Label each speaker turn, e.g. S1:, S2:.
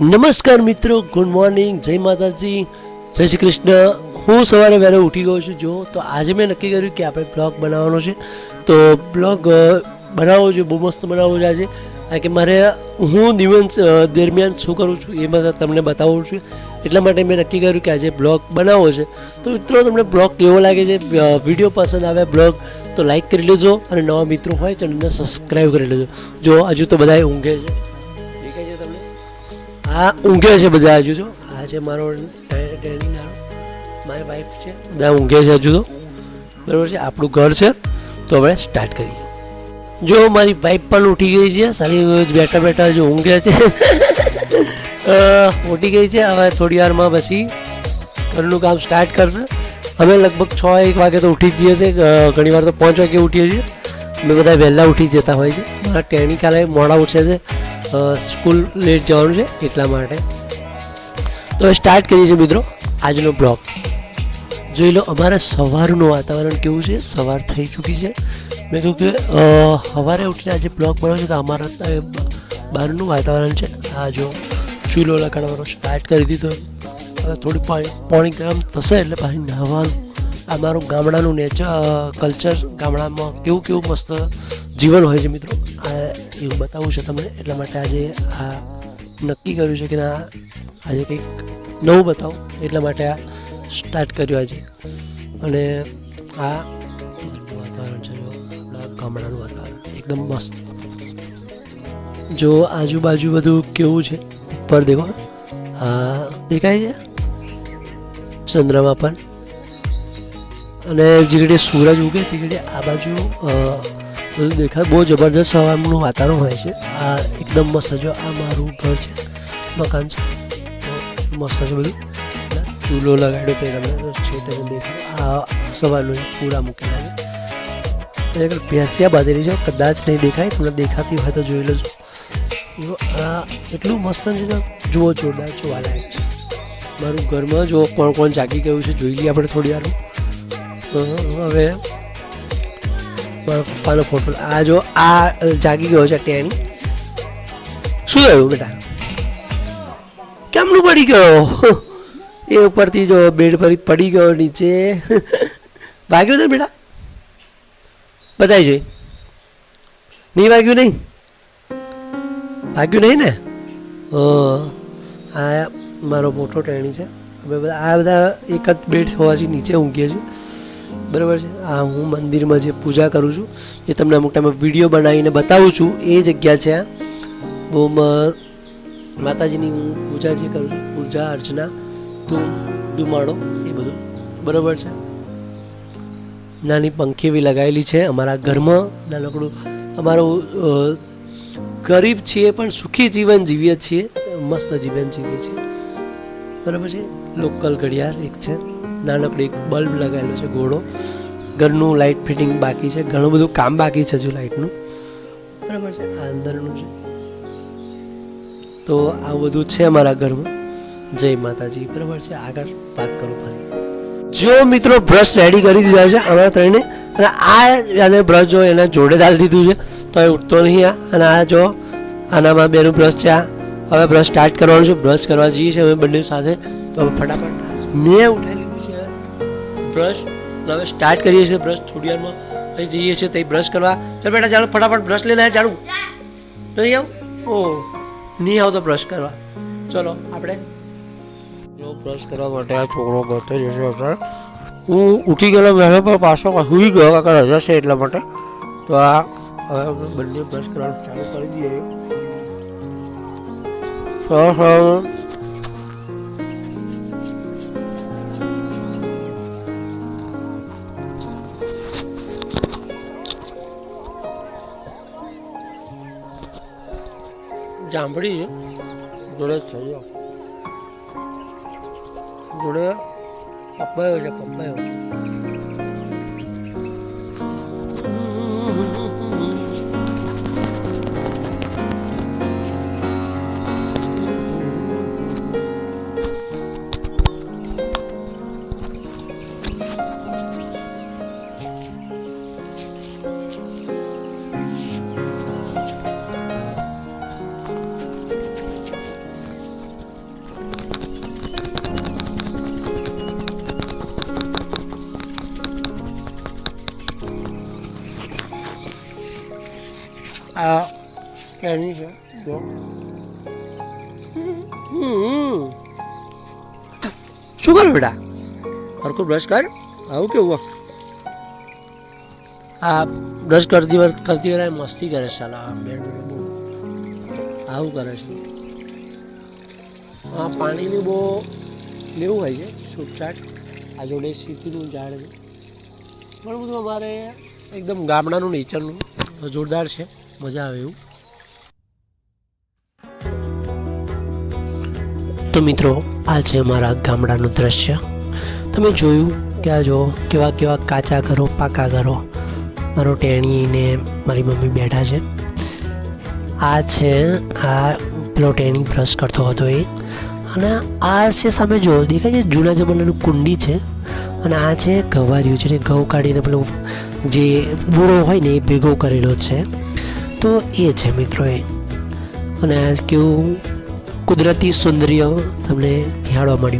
S1: નમસ્કાર મિત્રો good morning જય માતાજી, જય શ્રી કૃષ્ણ. હું સવારે વહેલો ઉઠી ગયો છું. જો, તો આજે મેં નક્કી કર્યું કે આપણે બ્લોગ બનાવવાનો છે. તો બ્લોગ બનાવવો છે બહુ મસ્ત બનાવવો છે આજે. કારણ કે મારે, હું દિવસ દરમિયાન શું કરું છું એ બધા તમને બતાવું છું. એટલા માટે મેં નક્કી કર્યું કે આજે બ્લોગ બનાવવો છે. તો મિત્રો, તમને બ્લોગ કેવો લાગે છે? વીડિયો પસંદ આવે, બ્લોગ, તો લાઈક કરી લેજો. અને નવા મિત્રો હોય, ચેનલને સબસ્ક્રાઈબ કરી લેજો. જો, હજુ તો બધાએ ઊંઘે છે. આ ઊંઘે છે બધા હજુ તો. આ છે મારો ટ્રેનિંગ મારી વાઈફ છે. બધા ઊંઘે છે હજુ તો. બરાબર છે? આપણું ઘર છે. તો હવે સ્ટાર્ટ કરીએ. જો મારી વાઈફ પણ ઉઠી ગઈ છે. સારી બેઠા બેઠા જો ઊંઘે છે. ઉઠી ગઈ છે. હવે થોડી વારમાં પછી ઘરનું કામ સ્ટાર્ટ કરશે. અમે લગભગ છ એક વાગે તો ઉઠી જ જઈએ છીએ. ઘણીવાર ઘણી વાર તો પાંચ વાગે ઉઠીએ છીએ. અમે બધા વહેલા ઉઠી જતા હોય છે. મારા ટેણી કાલે મોડા ઉઠશે છે. સ્કૂલ લેટ જવાનું છે એટલા માટે. તો સ્ટાર્ટ કરીએ છીએ મિત્રો આજનો બ્લોગ. જોઈ લો, અમારે સવારનું વાતાવરણ કેવું છે? સવાર થઈ ચૂકી છે. મેં કહ્યું કે સવારે ઉઠીને આજે બ્લોગ બનાવ્યો છે તો અમારા બહારનું વાતાવરણ છે. આ જો ચૂલો લગાડવાનો સ્ટાર્ટ કરી દીધો. હવે થોડી પાણી પાણી ગરમ થશે એટલે પાછી નહાવાનું. આ મારું ગામડાનું નેચર કલ્ચર ગામડામાં કેવું કેવું મસ્ત જીવન હોય છે મિત્રો. એવું બતાવવું છે તમને? એટલા માટે આજે આ નક્કી કર્યું છે કે ના, આજે કંઈક નવું બતાવો. એટલા માટે આ સ્ટાર્ટ કર્યું આજે. અને આ વાતાવરણ છે આપણા ગામડાનું વાતાવરણ, એકદમ મસ્ત. જો આજુબાજુ બધું કેવું છે? ઉપર દેખો. આ દેખાય છે? ચંદ્રમાં પણ. અને જીગડે સૂરજ ઉગે, તીગડે આ બાજુ દેખાય. બહુ જબરદસ્ત સવારનું વાતાવરણ હોય છે. આ એકદમ મસ્ત જો આ મારું ઘર છે, મકાન છે. મસ્ત છે બધું. ચૂલો લગાડ્યો તે છેટે દેખાય. આ સવારનું પૂરા મૂકેલા છે. આગળ ભેંસિયા છે. કદાચ નહીં દેખાય. તમને દેખાતી હોય તો જોઈ લેજો. આ એટલું મસ્ત છે જુઓ જોરદાર જોવાલાયક છે. મારું ઘરમાં જો કોણ કોણ જાગી ગયું છે, જોઈ લઈએ આપણે થોડી વાર હવે પપ્પાનો ફોટો આ જો આ જાગી ગયો છે ટેણી શું થયું બેટા? કેમનું પડી ગયો? એ ઉપરથી જો બેડ પર પડી ગયો નીચે. ભાગ્યો છે બેટા? બતાવી જોઈ. નહીં વાગ્યું નહીં? વાગ્યું નહીં ને? આ મારો મોટો ટેણી છે. આ બધા એક જ બેડ હોવાથી નીચે ઊંઘીએ છીએ બરાબર છે? આ હું મંદિરમાં જે પૂજા કરું છું, એ તમને અમુક ટાઈમે વીડિયો બનાવીને બતાવું છું. એ જગ્યા છે આ. બહુ માતાજીની હું પૂજા જે કરું છું, પૂજા, અર્ચના, ધૂમ, ધુમાડો, એ બધું. બરાબર છે? નાની પંખી એવી લગાવેલી છે અમારા ઘરમાં. નાનકડું અમારું ગરીબ છીએ પણ સુખી જીવન જીવીએ છીએ. મસ્ત જીવન જીવીએ છીએ. બરાબર છે? લોકલ ઘડિયાળ એક છે. નાનકડી એક બલ્બ લગાવેલો છે ઘોડો ઘરનું લાઇટ ફિટિંગ બાકી છે. ઘણું બધું કામ બાકી છે હજુ લાઇટનું બરાબર છે. આ અંદરનું છે. તો આ બધું છે અમારા ઘરમાં. જય માતાજી. બરાબર છે. આગળ વાત કરું ફરી. જો મિત્રો બ્રશ રેડી કરી દીધા છે અમારા ત્રણે અને આ અને બ્રશ જો એને જોડે દાળી દીધું છે તો એ ઉઠતો નહીં આ. અને આ જો આનામાં બેનું બ્રશ છે આ. હવે બ્રશ સ્ટાર્ટ કરવાનું છે. બ્રશ કરવા જઈએ છીએ અમે બંને સાથે. તો હવે ફટાફટ. મેં ઉઠાવી બ્રશ હવે સ્ટાર્ટ કરીએ છીએ બ્રશ થોડી વારમાં અહીં જઈએ છીએ ત્યાં બ્રશ કરવા. ચાલ બેટા, ચાલો ફટાફટ બ્રશ લઈને આવ્યા ચાલુ. નહીં આવું? ઓ, નહીં આવતો બ્રશ કરવા. ચલો, આપણે. બ્રશ કરવા માટે આ છોકરો કરતો જશે અત્યારે હું ઉઠી ગયેલો, વહેલો, પણ પાછો સુઈ ગયો, કાકા રજા છે એટલા માટે. તો આ, હવે અમે બંને બ્રશ કરવાનું ચાલુ કરી દઈએ. સરસ. છે જોડે થયો. જોડે પપ્પાયો છે પપ્પાયો એની છે? જો. શું કર બેટા? હરખું બ્રશ કર. આવું કેવું આ બ્રશ કરતી વખત કરતી વખત મસ્તી કરે છે આ બેડ આવું કરે છે. આ પાણીનું બહુ લેવું હોય છે, છૂટછાટ. આ જોડે સીતીનું ઝાડ છે. ઘણું બધું અમારે એકદમ ગામડાનું નેચરનું જોરદાર છે. મજા આવે એવું? તો મિત્રો, આ છે અમારા ગામડાનું દ્રશ્ય. તમે જોયું કે આ જો કેવા કેવા કાચા ઘરો, પાકા ઘરો, મારો ટેણી ને મારી મમ્મી બેઠા છે. આ છે, આ પેલો ટેણી બ્રશ કરતો હતો એ. અને આ છે સામે જો, દેખાય છે જૂના જમાનાનું કુંડી છે. અને આ છે ગવારિયું છે ઘઉં કાઢીને પેલું જે બૂરો હોય ને એ ભેગો કરેલો છે. તો એ છે મિત્રો એ અને આ કેવું કુદરતી સૌંદર્ય તમને નિહાળવા મળ્યું.